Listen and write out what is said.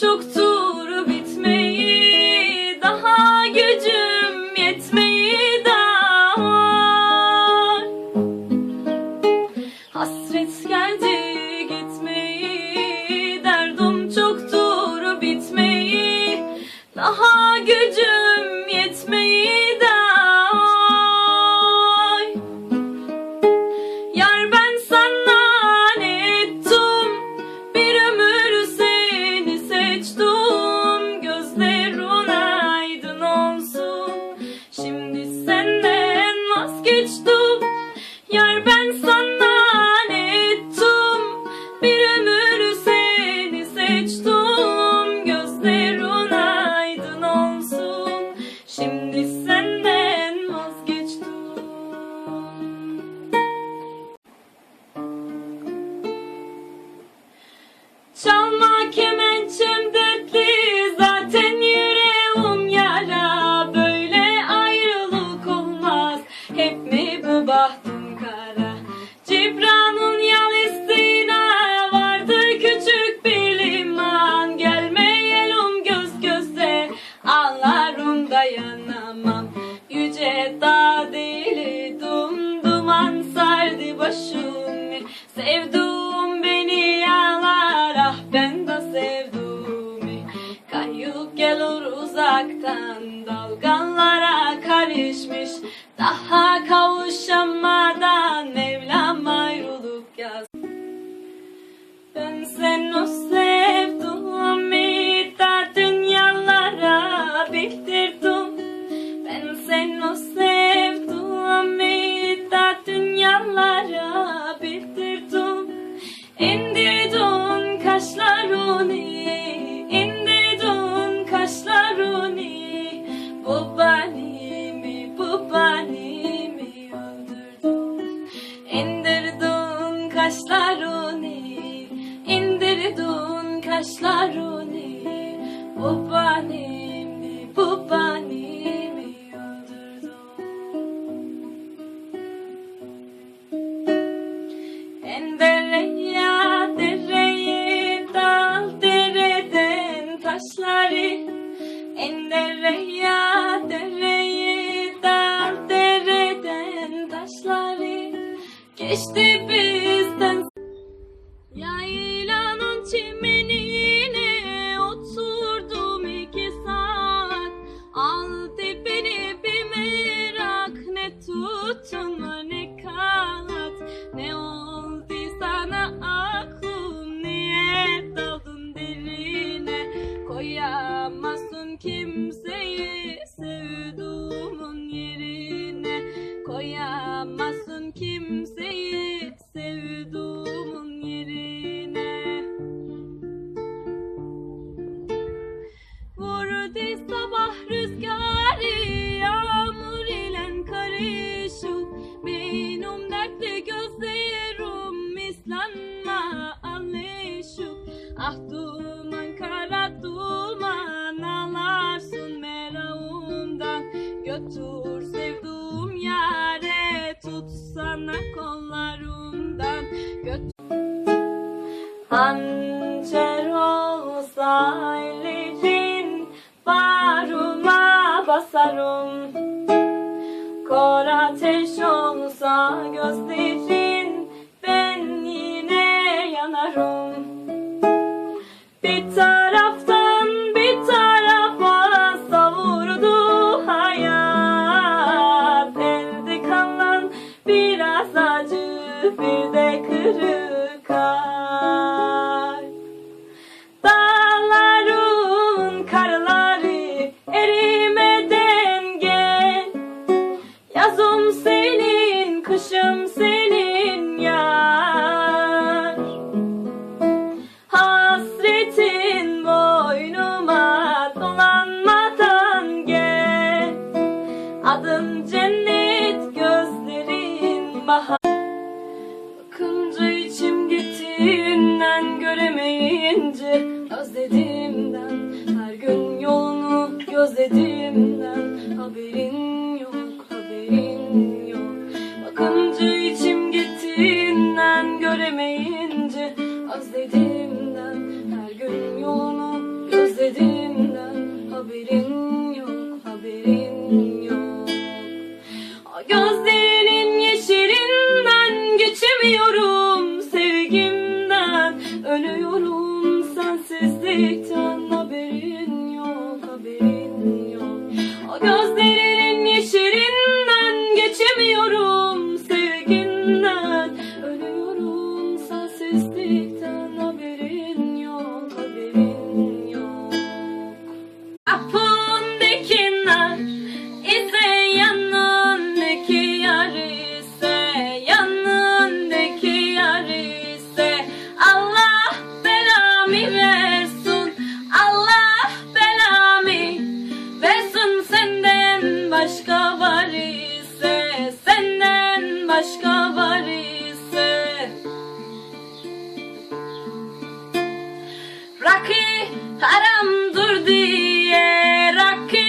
çoktur bitmeyi Daha gücüm yetmeyi daha. Hasret geldi gitmeyi Derdim çoktur bitmeyi Daha Sevduğum beni yalar ah ben de sevduğumu. Kayıp gelir uzaktan dalgalara karışmış. Daha kavuşamadan Mevlam ayrılık yaz. Ben seni sevdim kaşlarını indirdin kaşlarını Bu benimi bu benimi öldürdün İndirdin kaşlarını indirdin kaşlarını Bu benimi En dereye dereye dal dereden taşları Geçti Koyamazsın kimseyi sevduğumun Hançer olsa ellerin Bağrıma basarım. Kor ateş olsa gözlerin Ben yine yanarım. Bir Haberin yok haberin yok Bakınca içim gittiğinden göremeyince Özlediğimden her gün yolunu haberin yok, haberin yok. O রাখি হারাম দূর দিয়ে রাখি।